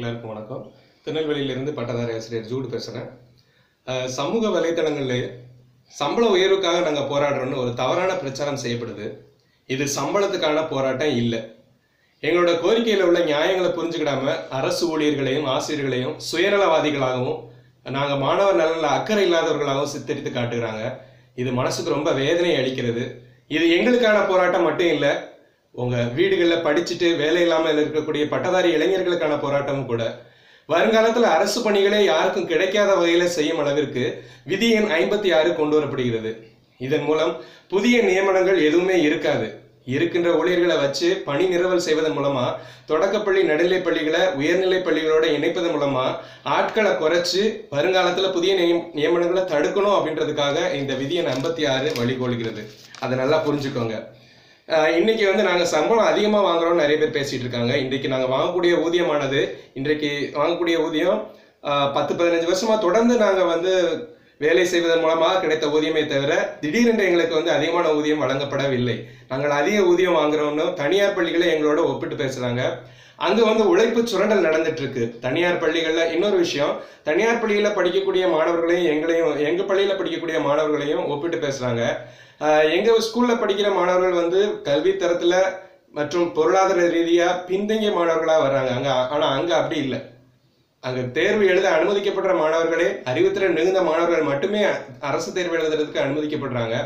எல்லாருக்கும் வணக்கம். திருநெல்வேலியிலிருந்து பட்டதாரி ஆசிரியர் ஜூடு பேசுகிறேன் சமூக வலைத்தளங்களில் சம்பள உயர்வுக்காக நாங்கள் போராடுறோம்னு ஒரு தவறான பிரச்சாரம் செய்யப்படுது. இது சம்பளத்துக்கான போராட்டம் இல்லை. எங்களோட கோரிக்கையில் உள்ள நியாயங்களை புரிஞ்சுக்கிடாம அரசு ஊழியர்களையும் ஆசிரியர்களையும் சுயநலவாதிகளாகவும் நாங்கள் மாணவர் நலனில் அக்கறை இல்லாதவர்களாகவும் சித்தரித்து காட்டுகிறாங்க. இது மனசுக்கு ரொம்ப வேதனை அளிக்கிறது. இது எங்களுக்கான போராட்டம் மட்டும் இல்லை உங்கள் வீடுகளில் படிச்சுட்டு வேலை இல்லாமல் இருக்கக்கூடிய பட்டதாரி இளைஞர்களுக்கான போராட்டமும் கூட. வருங்காலத்தில் அரசு பணிகளே யாருக்கும் கிடைக்காத வகையில் செய்யும் அளவிற்கு விதி எண் ஐம்பத்தி ஆறு கொண்டு வரப்படுகிறது. இதன் மூலம் புதிய நியமனங்கள் எதுவுமே இருக்காது. இருக்கின்ற ஊழியர்களை வச்சு பணி நிறுவல் செய்வதன் மூலமா தொடக்கப்பள்ளி நடுநிலை பள்ளிகளை உயர்நிலை பள்ளிகளோட இணைப்பதன் மூலமா ஆட்களை குறைச்சு வருங்காலத்தில் புதிய நியம்- நியமனங்களை தடுக்கணும் அப்படின்றதுக்காக இந்த விதியை ஐம்பத்தி ஆறு வழிகோலுகிறது. அதை நல்லா புரிஞ்சுக்கோங்க. இன்றைக்கி இன்னைக்கு வந்து நாங்கள் சம்பளம் அதிகமாக வாங்குறோம்னு நிறைய பேர் பேசிட்டு இருக்காங்க. இன்றைக்கு நாங்கள் வாங்கக்கூடிய ஊதியமானது இன்றைக்கு வாங்கக்கூடிய ஊதியம் பத்து பதினஞ்சு வருஷமா தொடர்ந்து நாங்கள் வந்து வேலை செய்வதன் மூலமாக கிடைத்த ஊதியமே தவிர திடீரென்று எங்களுக்கு வந்து அதிகமான ஊதியம் வழங்கப்படவில்லை. நாங்கள் அதிக ஊதியம் வாங்குறோம்னு தனியார் பள்ளிகளை எங்களோட ஒப்பிட்டு பேசுறாங்க. அங்கே வந்து உழைப்பு சுரண்டல் நடந்துட்டு இருக்கு. தனியார் பள்ளிகளில் இன்னொரு விஷயம் தனியார் பள்ளிகளில் படிக்கக்கூடிய மாணவர்களையும் எங்களையும் எங்கள் பள்ளியில் படிக்கக்கூடிய மாணவர்களையும் ஒப்பிட்டு பேசுகிறாங்க எங்கள் ஸ்கூலில் படிக்கிற மாணவர்கள் வந்து கல்வி தரத்தில் மற்றும் பொருளாதார ரீதியாக பின்தங்கிய மாணவர்களாக வர்றாங்க. அங்கே ஆனால் அங்கே அப்படி இல்லை. அங்கே தேர்வு எழுத அனுமதிக்கப்படுற மாணவர்களே அறிவுத்திறன் மிகுந்த மாணவர்கள் மட்டுமே அரசு தேர்வு எழுதுறதுக்கு அனுமதிக்கப்படுறாங்க.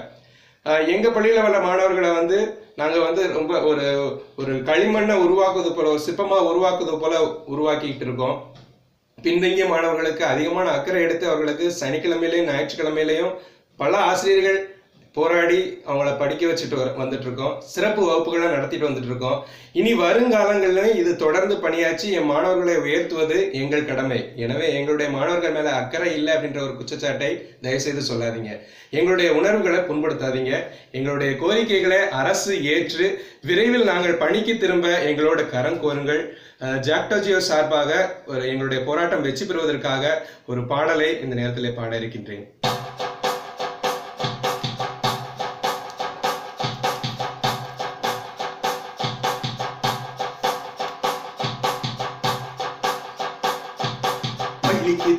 எங்கள் பள்ளியில் வர உள்ள மாணவர்களை வந்து நாங்கள் வந்து ரொம்ப ஒரு ஒரு களிமண்ணை உருவாக்குவது போல ஒரு சிற்பமாக உருவாக்குவது போல உருவாக்கிக்கிட்டு இருக்கோம். பின்தங்கிய மாணவர்களுக்கு அதிகமான அக்கறை எடுத்து அவர்களுக்கு சனிக்கிழமையிலையும் ஞாயிற்றுக்கிழமையிலையும் பல ஆசிரியர்கள் போராடி அவங்கள படிக்க வச்சுட்டு வர வந்துட்டு இருக்கோம் சிறப்பு வகுப்புகளை நடத்திட்டு வந்துட்டு இருக்கோம் இனி வருங்காலங்களிலும் இது தொடர்ந்து பணியாற்றி என் மாணவர்களை உயர்த்துவது எங்கள் கடமை. எனவே எங்களுடைய மாணவர்கள் மேல அக்கறை இல்லை அப்படின்ற ஒரு குற்றச்சாட்டை தயவுசெய்து சொல்லாதீங்க. எங்களுடைய உணர்வுகளை புண்படுத்தாதீங்க. எங்களுடைய கோரிக்கைகளை அரசு ஏற்று விரைவில் நாங்கள் பணிக்கு திரும்ப எங்களோட கரம் கோருங்கள். ஜாக்டோஜியோ சார்பாக ஒரு எங்களுடைய போராட்டம் வெற்றி பெறுவதற்காக ஒரு பாடலை இந்த நேரத்தில் பாட இருக்கின்றேன்.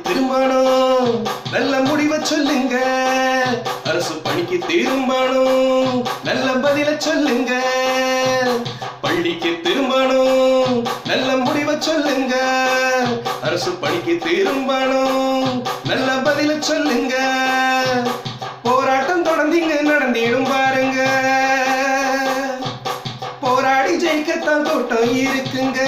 திரும்பணும் நல்ல முடிவை சொல்லுங்க. அரசு பணிக்கு திரும்பணும் நல்ல பதில சொல்லுங்க. பள்ளிக்கு திரும்பணும் நல்ல முடிவை சொல்லுங்க. அரசு பணிக்கு திரும்பணும் நல்ல பதில சொல்லுங்க. போராட்டம் தொடர்ந்தீங்க நடந்திடும் பாருங்க. போராடி ஜெயிக்கத்தான் தோட்டம் இருக்குங்க.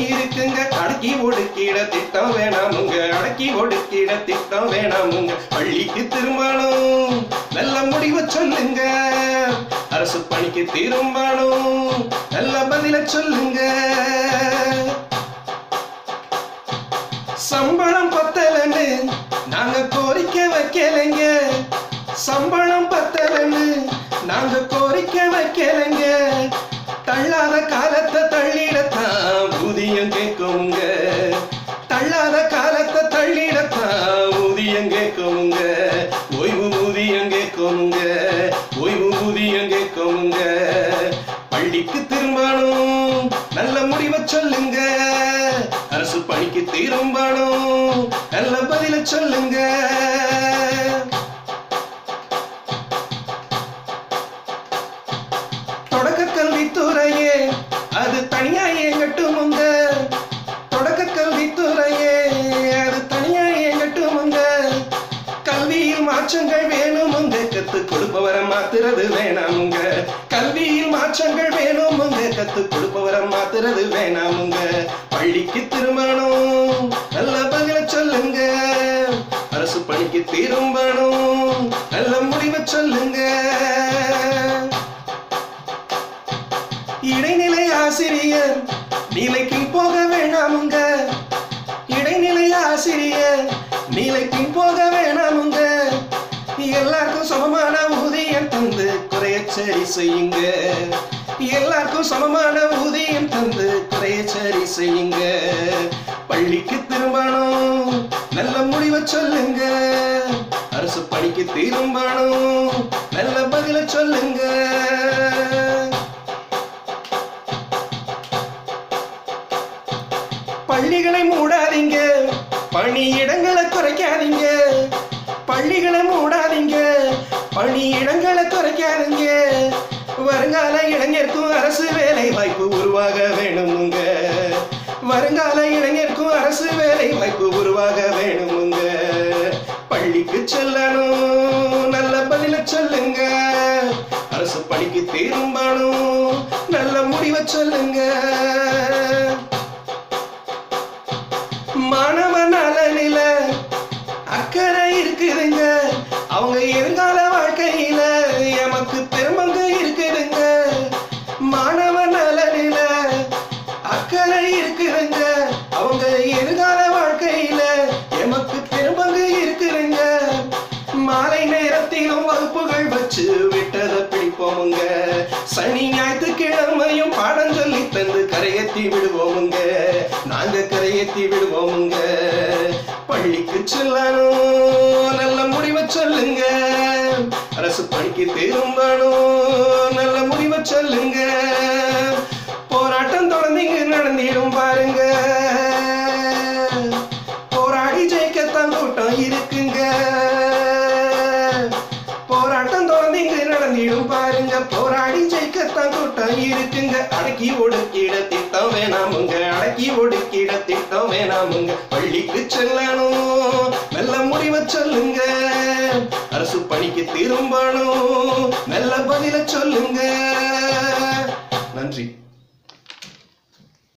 இருக்குங்க அடக்கி ஒடுக்கிட திட்டம் வேணாமுங்க அடக்கி ஒடுக்கிட திட்டம் வேணாமுங்க பள்ளிக்கு திரும்பணும். நல்ல முடிவை சொல்லுங்க. அரசு பணிக்கு திரும்பணும். நல்ல பதில சொல்லுங்க. சம்பளம் பத்தலன்னு நாங்க கோரிக்கை வைக்கலைங்க. சம்பளம் பத்தலன்னு நாங்க கோரிக்கை வைக்கலைங்க. அரசு பணிக்கு திரும்பணும் நல்ல பதில சொல்லுங்க. தொடக்க கல்வித்துறையே அது தனியா எங்கட்டுமுங்க தொடக்க கல்வித்துறையே அது தனியா எங்கட்டுமுங்க கல்வியில் மாற்றங்கள் வேணும் கத்து கொடுப்பவரை மாத்துறது வேணாமுங்க. கல்வியில் மாற்றங்கள் வேணுமுங்க கத்து கொடுப்பவரை மாத்துறது வேணாமுங்க. பள்ளிக்கு திரும்பணும். நல்ல பதில சொல்லுங்க. அரசு பணிக்கு திரும்பணும். நல்ல முடிவை சொல்லுங்க. இடைநிலை ஆசிரியர் நிலைக்கு போக வேணாமுங்க. இடைநிலை ஆசிரியர் நிலைக்கு போக வேணாமுங்க. எல்லாருக்கும் சமமான சரி செய்யுங்க எல்லாருக்கும் சமமான ஊதியம் தந்து குறைய சரி செய்யுங்க பள்ளிக்கு திரும்பணும் நல்ல முடிவை சொல்லுங்க. அரசு பணிக்கு திரும்பணும் நல்ல பதில சொல்லுங்க. பள்ளிகளை மூடாதீங்க பணியிடங்களை குறைக்காதீங்க. பள்ளிகளை மூடாதீங்க பணியிடங்களை குறைக்காருங்க வருங்கால இளைஞருக்கும் அரசு வேலை வாய்ப்பு உருவாக வேணுமுங்க. வருங்கால இளைஞருக்கும் அரசு வேலை வாய்ப்பு உருவாக வேணுமுங்க. பள்ளிக்கு செல்லணும் நல்ல பதில சொல்லுங்க. அரசு பணிக்கு திரும்பணும் நல்ல முடிவை சொல்லுங்க. பொங்கல் வச்சு விட்டதை பிடிப்போமுங்க. சனி ஞாயிற்றுக்கிழமையும் பாடம் சொல்லி தந்து கரையேற்றி விடுவோமுங்க. நாங்க கரையேற்றி விடுவோமுங்க. பள்ளிக்கு செல்லணும் நல்ல முடிவை சொல்லுங்க. அரசு பணிக்கு திரும்பணும் நல்ல முடிவை சொல்லுங்க. போராட்டம் தொடர்ந்தீங்க நடந்திடும் பாருங்க. போராடி ஜெயிக்கத்தான் கூட்டம் இருக்குங்க. போராடி ஜெயிக்கத்தான் கூட்டம் இருக்குங்க. அடக்கி ஒடுக்கிட திட்டம் வேணாமுங்க. அடக்கி ஒடுக்கிட திட்டம் வேணாமுங்க. பள்ளிக்கு செல்லணும். நல்ல முடிவை சொல்லுங்க. அரசு பணிக்கு திரும்பணும். நல்ல பதில சொல்லுங்க. நன்றி.